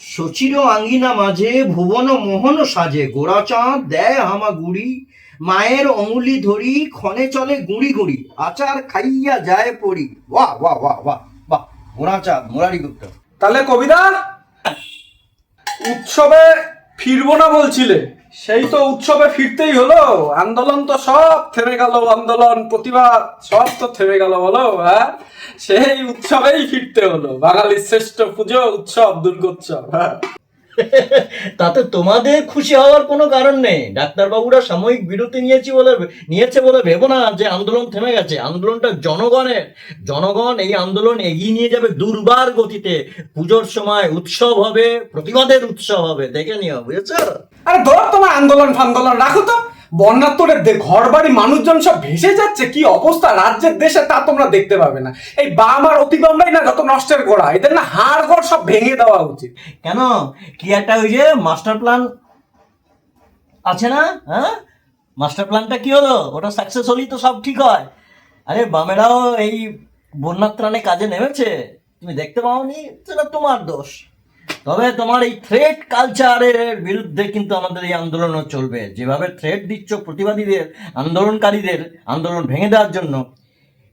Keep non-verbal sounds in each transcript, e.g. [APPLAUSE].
সচির আঙ্গিনা মাঝে, ভুবন মোহন সাজে। গোড়া চাঁদ, দেয় হামা গুড়ি, মায়ের অঙ্গুলি ধরি, ক্ষণে চলে গুঁড়ি গুঁড়ি, আচার খাইয়া যায় পড়ি বাহ বাহ বাহ বাহ বাহ গোড়া চাঁদ, মুরারি গুপ্ত। তাহলে কবিতা উৎসবে ফিরবো না বলছিলে? সেই তো উৎসবে ফিরতেই হলো। আন্দোলন তো সব থেমে গেল, আন্দোলন, প্রতিবাদ, সব তো থেমে গেল, বলো হ্যাঁ? সেই উৎসবেই ফিরতে হলো। বাঙালির শ্রেষ্ঠ পুজো, উৎসব, দুর্গোৎসব হ্যাঁ? [LAUGHS] তাতে তোমাদের খুশি হওয়ার কোনো কারণ নেই। ডাক্তারবাবুরা সাময়িক বিরতি নিয়েছি বলে নিয়েছে বলে ভেবো না যে আন্দোলন থেমে গেছে। আন্দোলনটা জনগণের। জনগণ এই আন্দোলন এগিয়ে নিয়ে যাবে দুর্বার গতিতে। পুজোর সময় উৎসব হবে, প্রতিবাদের উৎসব হবে। দেখে নিও, বুঝেছ? আরে ধর তোমার আন্দোলন ফান্দোলন, রাখো তো। বন্যার তোরে ঘর বাড়ি মানুষজন সব ভেসে যাচ্ছে, কি অবস্থা? রাজ্যের দেশে তা তোমরা দেখতে পাবে না। এই অতিবামরাই না যত নষ্টের গোড়া, এদের না হাড় ঘর সব ভেঙে দেওয়া উচিত। কেন? কি একটা ওই যে মাস্টার প্ল্যান আছে না? হ্যাঁ? মাস্টার প্ল্যানটা কি হলো? ওটা সাকসেস হলেই তো সব ঠিক হয়। আরে, বামেরাও এই বন্যা ত্রাণে কাজে নেমেছে। তুমি দেখতে পাওনি? সেটা তোমার দোষ। তবে তোমার এই থ্রেট কালচারের বিরুদ্ধে কিন্তু আমাদের এই আন্দোলনও চলবে। যেভাবে থ্রেট দিচ্ছ প্রতিবাদীদের আন্দোলনকারীদের আন্দোলন ভেঙে দেওয়ার জন্য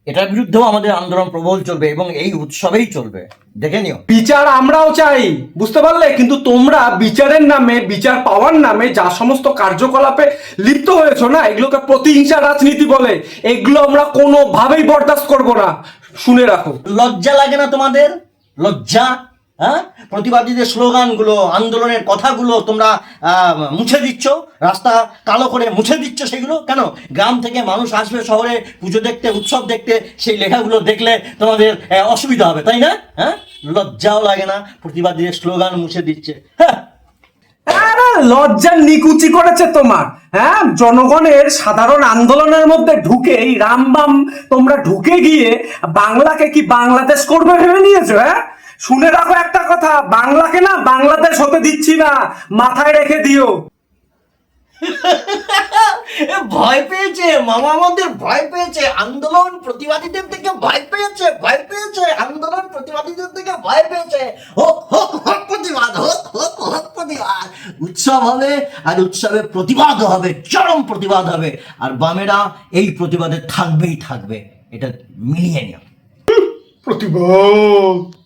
এটার বিরুদ্ধেও আমাদের আন্দোলন প্রবল চলবে এবং এই উৎসবেই চলবে। দেখে নিও। বিচার আমরাও চাই বুঝতে পারলে? কিন্তু তোমরা বিচারের নামে বিচার পাওয়ার নামে যা সমস্ত কার্যকলাপে লিপ্ত হয়েছো না এগুলোকে প্রতিহিংসা রাজনীতি বলে এগুলো আমরা কোনোভাবেই বরদাস্ত করব না। শুনে রাখো। লজ্জা লাগে না তোমাদের? লজ্জা হ্যাঁ? প্রতিবাদীদের স্লোগানগুলো, আন্দোলনের কথাগুলো তোমরা মুছে দিচ্ছ, রাস্তা কালো করে মুছে দিচ্ছ সেগুলো। কেন? গ্রাম থেকে মানুষ আসবে শহরে, পুজো দেখতে, উৎসব দেখতে, সেই লেখাগুলো দেখলে তোমাদের অসুবিধা হবে, তাই না? হ্যাঁ? লজ্জাও লাগে না, প্রতিবাদীদের স্লোগান মুছে দিচ্ছে। হ্যাঁ? লজ্জার নিকুচি করেছে তোমার হ্যাঁ? জনগণের সাধারণ আন্দোলনের মধ্যে ঢুকে এই রামবাম, তোমরা ঢুকে গিয়ে বাংলাকে কি বাংলাদেশ করবে ভেবে নিয়েছো হ্যাঁ? শুনে রাখো একটা কথা বাংলাকে না বাংলাদেশ হতে দিচ্ছি না মাথায় রেখে দিও। [LAUGHS] ভয় পেয়েছে মামা আমাদের ভয় পেয়েছে আন্দোলন প্রতিবাদীদের থেকে ভয় পেয়েছে ভয় পেয়েছে আন্দোলন প্রতিবাদীদের থেকে ভয় পেয়েছে। হোক হোক হোক প্রতিবাদ হোক হোক হোক প্রতিবাদ। উৎসব হবে আর উৎসবে প্রতিবাদ হবে চরম প্রতিবাদ হবে। আর বামেরা এই প্রতিবাদে থাকবেই থাকবে এটা মিলিয়ে নিও। প্রতিবাদ।